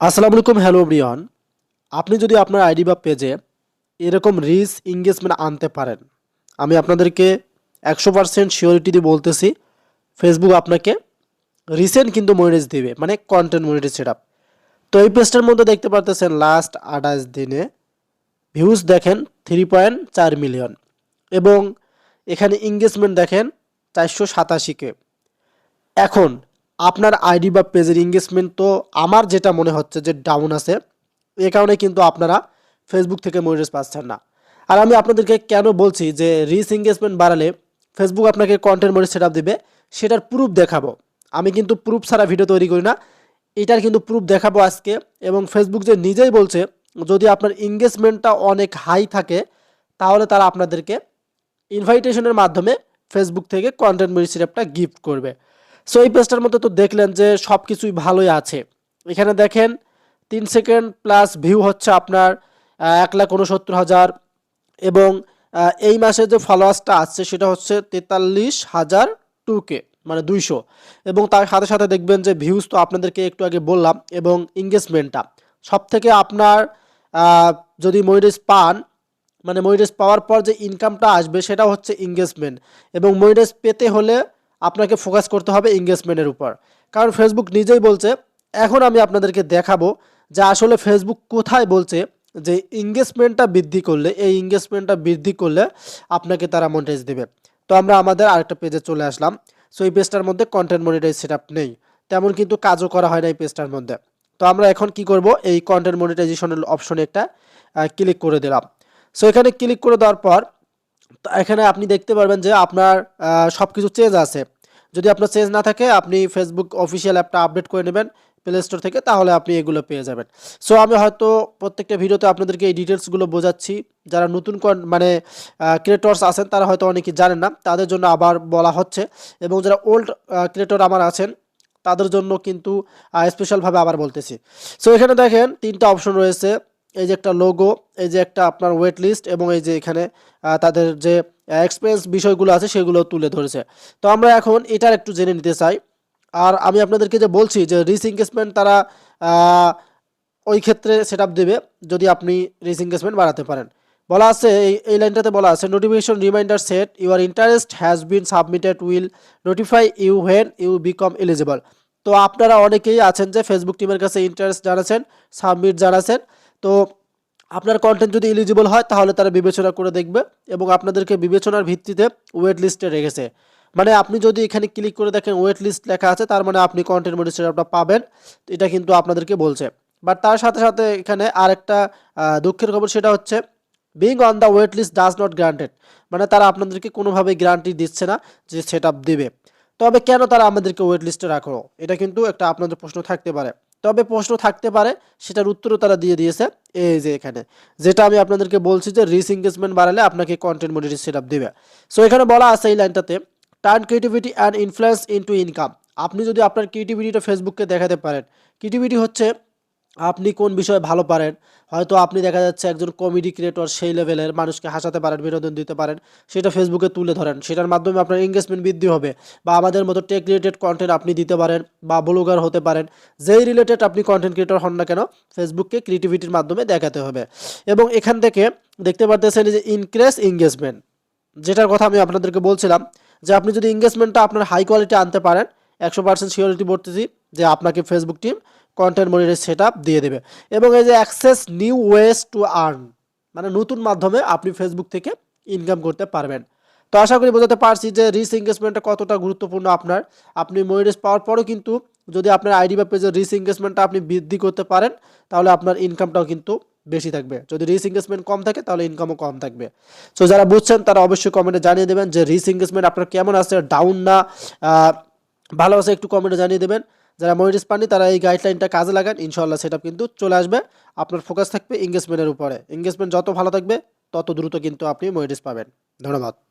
আসসালামু আলাইকুম, hello Brian আপনি যদি আপনার আইডি বা পেজে এরকম রিচ এঙ্গেজমেন্ট আনতে পারেন, আমি আপনাদেরকে একশো পার্সেন্ট শিওরিটি দিয়ে বলতেছি ফেসবুক আপনাকে রিসেন্ট কিন্তু মনিটাইজ দিবে মানে কন্টেন্ট মনিটাইজ সেট তো এই পেজটার মধ্যে দেখতে পারতেছেন লাস্ট আঠাশ দিনে ভিউজ দেখেন থ্রি পয়েন্ট চার মিলিয়ন এবং এখানে এঙ্গেজমেন্ট দেখেন চারশো সাতাশিকে এখন আপনার আইডি বা পেজের এঙ্গেজমেন্ট তো আমার যেটা মনে হচ্ছে যে ডাউন আছে, এ কারণে কিন্তু আপনারা ফেসবুক থেকে মনিটাইজ পাচ্ছেন না। আর আমি আপনাদেরকে কেন বলছি যে রিচ এঙ্গেজমেন্ট বাড়ালে ফেসবুক আপনাকে কন্টেন্ট মনিটাইজ সেট দেবে, সেটার প্রুফ দেখাবো। আমি কিন্তু প্রুফ ছাড়া ভিডিও তৈরি করি না, এটার কিন্তু প্রুফ দেখাবো আজকে এবং ফেসবুক যে নিজেই বলছে, যদি আপনার এঙ্গেজমেন্টটা অনেক হাই থাকে, তাহলে তারা আপনাদেরকে ইনভাইটেশনের মাধ্যমে ফেসবুক থেকে কন্টেন্ট সিরাপটা গিফট করবে। সো এই পেজটার মধ্যে তো দেখলেন যে সব কিছুই ভালোই আছে। এখানে দেখেন, তিন সেকেন্ড প্লাস ভিউ হচ্ছে আপনার এক লাখ উনসত্তর হাজার এবং এই মাসে যে ফলোয়ার্সটা আসছে সেটা হচ্ছে তেতাল্লিশ হাজার টুকে মানে দুইশো। এবং তার সাথে সাথে দেখবেন যে ভিউজ তো আপনাদেরকে একটু আগে বললাম এবং এঙ্গেজমেন্টটা সব থেকে আপনার যদি মনিটাইজ পান মানে মনিটাইজ পাওয়ার পর যে ইনকামটা আসবে সেটা হচ্ছে এঙ্গেজমেন্ট এবং মনিটাইজ পেতে হলে আপনাকে ফোকাস করতে হবে এঙ্গেজমেন্টের উপর। কারণ ফেসবুক নিজেই বলছে, এখন আমি আপনাদেরকে দেখাবো যে আসলে ফেসবুক কোথায় বলছে যে এঙ্গেজমেন্টটা বৃদ্ধি করলে, এই এঙ্গেজমেন্টটা বৃদ্ধি করলে আপনাকে তারা মনিটাইজ দেবে। তো আমরা আমাদের আরেকটা পেজে চলে আসলাম। সো এই পেজটার মধ্যে কন্টেন্ট মনিটাইজ সেট নেই। তেমন কিন্তু কাজও করা হয় না এই পেজটার মধ্যে। তো আমরা এখন কি করব? এই কন্টেন্ট মনিটাইজেশনের অপশনে একটা ক্লিক করে দিলাম। সো এখানে ক্লিক করে দেওয়ার পর এখানে আপনি দেখতে পারবেন যে আপনার সব কিছু চেঞ্জ আছে। যদি আপনার চেঞ্জ না থাকে, আপনি ফেসবুক অফিসিয়াল অ্যাপটা আপডেট করে নেবেন প্লে স্টোর থেকে, তাহলে আপনি এগুলো পেয়ে যাবেন। সো আমি হয়তো প্রত্যেকটা ভিডিওতে আপনাদেরকে এই ডিটেলসগুলো বোঝাচ্ছি। যারা নতুন মানে ক্রিয়েটর্স আছেন, তারা হয়তো অনেকে জানেন না, তাদের জন্য আবার বলা হচ্ছে। এবং যারা ওল্ড ক্রিয়েটর আমার আছেন, তাদের জন্য কিন্তু স্পেশালভাবে আবার বলতেছি। সো এখানে দেখেন তিনটা অপশন রয়েছে। এই যে একটা লোগো এই যে একটা আপনার ওয়েট লিস্ট এবং এই যে এখানে তাদের যে এক্সপিরিয়েন্স বিষয়গুলো আছে সেগুলো তুলে ধরেছে। তো আমরা এখন এটার একটু জেনে নিতে চাই। আর আমি আপনাদেরকে যে বলছি যে রিস এঙ্গেজমেন্ট তারা ওই ক্ষেত্রে সেট দেবে যদি আপনি রিস এঙ্গেজমেন্ট বাড়াতে পারেন। বলা আছে, এই এই লাইনটাতে বলা আছে notification reminder set your interest has been submitted will notify you when you become eligible তো আপনারা অনেকেই আছেন যে ফেসবুক টিমের কাছে ইন্টারেস্ট জানাচ্ছেন সাবমিট জানাচ্ছেন। তো আপনার কন্টেন্ট যদি এলিজিবল হয়, তাহলে তারা বিবেচনা করে দেখবে এবং আপনাদেরকে বিবেচনার ভিত্তিতে ওয়েট লিস্টে রেখেছে। মানে আপনি যদি এখানে ক্লিক করে দেখেন ওয়েট লিস্ট লেখা আছে, তার মানে আপনি কন্টেন্ট মনিটরটা পাবেন। এটা কিন্তু আপনাদেরকে বলছে। বাট তার সাথে সাথে এখানে আরেকটা দুঃখের খবর সেটা হচ্ছে being on the wait list does not granted মানে তারা আপনাদেরকে কোনোভাবেই গ্যারান্টি দিচ্ছে না যে সেট দেবে। তবে কেন তারা আমাদেরকে ওয়েট লিস্টে রাখো এটা কিন্তু একটা আপনাদের প্রশ্ন থাকতে পারে। তবে প্রশ্ন থাকতে পারে, সেটার উত্তরও তারা দিয়ে দিয়েছে। এই যে এখানে, যেটা আমি আপনাদেরকে বলছি যে রিস এঙ্গেজমেন্ট বাড়ালে আপনাকে কন্টেন্ট মনিটর সেট আপ দেবে। সো এখানে বলা আছে এই লাইনটাতে turn creativity and influence into income আপনি যদি আপনার ক্রিয়েটিভিটিটা ফেসবুককে দেখাতে পারেন ক্রিয়েটিভিটি হচ্ছে আপনি কোন বিষয়ে ভালো পারেন? হয়তো আপনি দেখা যাচ্ছে একজন কমেডি ক্রিয়েটর সেই লেভেলের মানুষকে হাসাতে পারেন, বিনোদন দিতে পারেন, সেটা ফেসবুকে তুলে ধরেন। সেটার মাধ্যমে আপনার এঙ্গেজমেন্ট বৃদ্ধি হবে বা আমাদের মতো টেক রিলেটেড কন্টেন্ট আপনি দিতে পারেন বা ব্লগার হতে পারেন, যেই রিলেটেড আপনি কন্টেন্ট ক্রিয়েটর হন না কেন ফেসবুককে ক্রিয়েটিভিটির মাধ্যমে দেখাতে হবে। এবং এখান থেকে দেখতে পারতেছেন যে ইনক্রেস এঙ্গেজমেন্ট যেটার কথা আমি আপনাদেরকে বলছিলাম যে আপনি যদি এঙ্গেজমেন্টটা আপনার হাই কোয়ালিটি আনতে পারেন, একশো পার্সেন্ট সিওরিটি বলতেছি যে আপনাকে Facebook team content monitor set দিয়ে দেবে। এবং এই যে access new ways to earn মানে নতুন মাধ্যমে আপনি ফেসবুক থেকে ইনকাম করতে পারবেন। তো আশা করি বোঝাতে পারছি যে রিস এঙ্গেজমেন্টটা কতটা গুরুত্বপূর্ণ আপনার। আপনি মনিটাইজ পাওয়ার পরও কিন্তু যদি আপনার আইডি বা পেজের রিস এঙ্গেজমেন্টটা আপনি বৃদ্ধি করতে পারেন তাহলে আপনার ইনকামটাও কিন্তু বেশি থাকবে। যদি রিস এঙ্গেজমেন্ট কম থাকে তাহলে ইনকামও কম থাকবে। সো যারা বুঝছেন তারা অবশ্যই কমেন্টে জানিয়ে দেবেন যে রিস এঙ্গেজমেন্ট আপনার কেমন আছে ডাউন না আহ, ভালো আছে একটু কমেন্টে জানিয়ে দেবেন। যারা মনিটাইজ পাননি, তারা এই গাইডলাইনটা কাজে লাগান। ইনশাল্লাহ সেটা কিন্তু চলে আসবে। আপনার ফোকাস থাকবে এঙ্গেজমেন্টের উপরে। এঙ্গেজমেন্ট যত ভালো থাকবে, তত দ্রুত কিন্তু আপনি মনিটাইজ পাবেন। ধন্যবাদ।